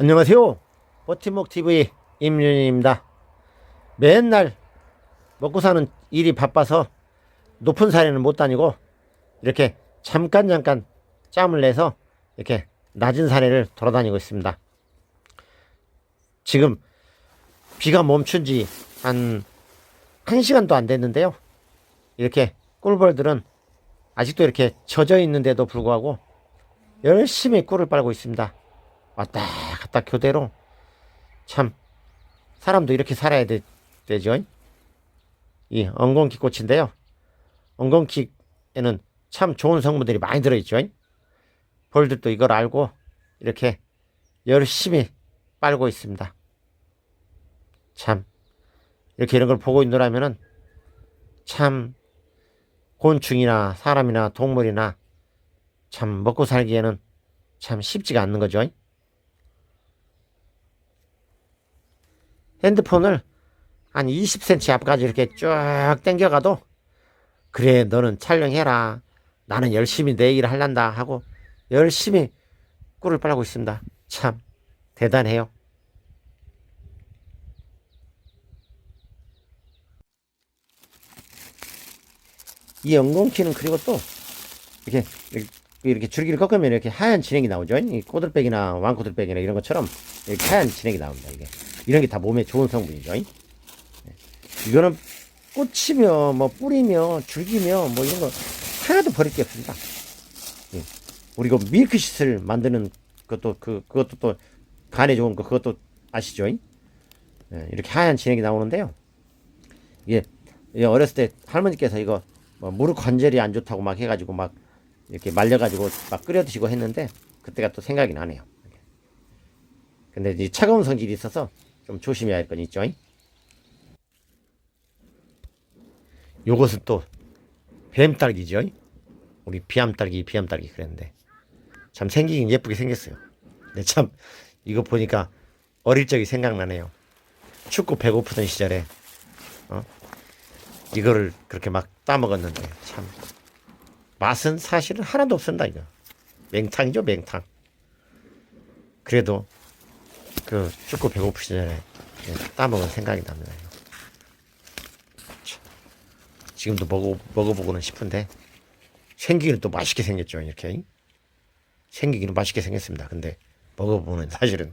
안녕하세요. 버팀목TV 임윤입니다. 맨날 먹고 사는 일이 바빠서 높은 산에는 못 다니고 이렇게 잠깐 잠깐 짬을 내서 이렇게 낮은 산에를 돌아다니고 있습니다. 지금 비가 멈춘 지 한, 한 시간도 안 됐는데요. 이렇게 꿀벌들은 아직도 이렇게 젖어 있는데도 불구하고 열심히 꿀을 빨고 있습니다. 왔다 갔다 교대로 참 사람도 이렇게 살아야 되, 되죠. 이 엉겅퀴 꽃인데요. 엉겅퀴에는 참 좋은 성분들이 많이 들어있죠. 벌들도 이걸 알고 이렇게 열심히 빨고 있습니다. 참 이렇게 이런 걸 보고 있노라면은 참 곤충이나 사람이나 동물이나 참 먹고 살기에는 참 쉽지가 않는 거죠. 핸드폰을 한 20cm 앞까지 이렇게 쭉 당겨가도 그래 너는 촬영해라. 나는 열심히 내 일을 할란다 하고 열심히 꿀을 빨고 있습니다. 참 대단해요. 이 엉겅퀴는 그리고 또 이렇게, 이렇게 줄기를 꺾으면 이렇게 하얀 진액이 나오죠. 이 꼬들빼기나 왕꼬들빼기나 이런 것처럼 이렇게 하얀 진액이 나옵니다 이게 이런 게 다 몸에 좋은 성분이죠. 예. 이거는 꽃이며 뭐 뿌리며 줄기며 뭐 이런 거 하나도 버릴 게 없습니다. 예. 우리 그 밀크시슬 만드는 것도 그 그것도 또 간에 좋은 거 그것도 아시죠? 예. 이렇게 하얀 진액이 나오는데요. 이게 어렸을 때 할머니께서 이거 뭐 무릎 관절이 안 좋다고 막 해가지고 막 이렇게 말려가지고 막 끓여 드시고 했는데 그때가 또 생각이 나네요. 근데 이 차가운 성질이 있어서 좀 조심해야 할 건 있죠. 요것은 또 뱀딸기죠. 우리 비암딸기, 비암딸기 그랬는데 참 생기긴 예쁘게 생겼어요. 근데 참 이거 보니까 어릴 적이 생각나네요. 춥고 배고프던 시절에 어? 이거를 그렇게 막 따먹었는데 참 맛은 사실은 하나도 없습니다. 이거 맹탕이죠, 맹탕. 그래도 그 춥고 배고프시 전에 따먹은 생각이 납니다. 참, 지금도 먹어 먹어보고는 싶은데 생기기는 또 맛있게 생겼죠 이렇게 생기기는 맛있게 생겼습니다. 근데 먹어보면 사실은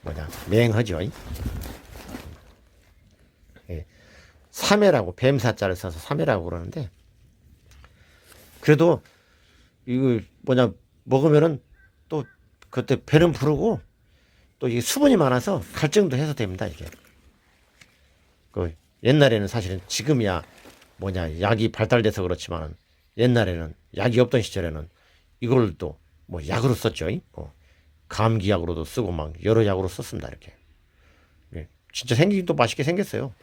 뭐냐 맹하죠. 예. 삼해라고 뱀사자를 써서 삼해라고 그러는데 그래도 이거 뭐냐 먹으면은 또 그때 배는 부르고 또 이게 수분이 많아서 갈증도 해소됩니다 이게. 그 옛날에는 사실은 지금이야 뭐냐 약이 발달돼서 그렇지만 옛날에는 약이 없던 시절에는 이걸 또 뭐 약으로 썼죠. 뭐 감기약으로도 쓰고 막 여러 약으로 썼습니다 이렇게. 예, 진짜 생기긴 또 맛있게 생겼어요.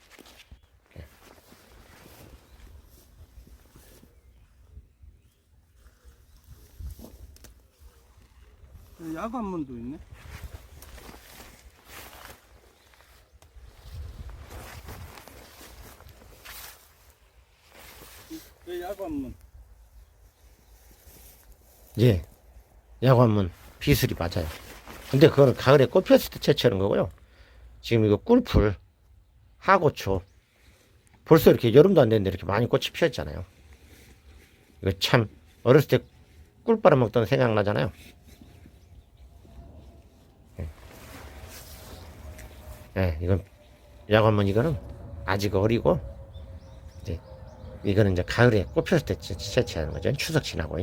야관문도 있네. 야관문. 예, 야관문 비술이 맞아요. 근데 그거는 가을에 꽃 피었을 때 채취하는 거고요. 지금 이거 꿀풀, 하고초. 벌써 이렇게 여름도 안 됐는데 이렇게 많이 꽃이 피었잖아요. 이거 참 어렸을 때 꿀 빨아먹던 생각 나잖아요. 예, 예, 이건 야관문 이거는 아직 어리고 이거는 이제 가을에 꽃 피었을 때 채- 채취하는 거죠. 추석 지나고.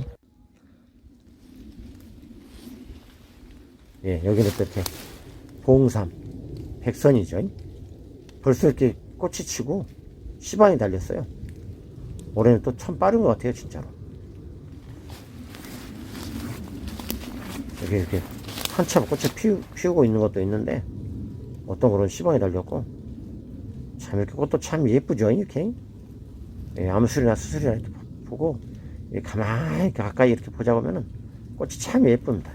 예, 여기는 또 이렇게 봉삼, 백선이죠. 벌써 이렇게 꽃이 치고 시반이 달렸어요. 올해는 또 참 빠른 것 같아요, 진짜로. 여기 이렇게 한참 꽃을 피우, 피우고 있는 것도 있는데 어떤 거는 시반이 달렸고 참 이렇게 꽃도 참 예쁘죠, 이렇게. 예, 암술이나 수술이나 이렇게 보고 예, 가만히 가까이 이렇게 보자 보면은 꽃이 참 예쁩니다.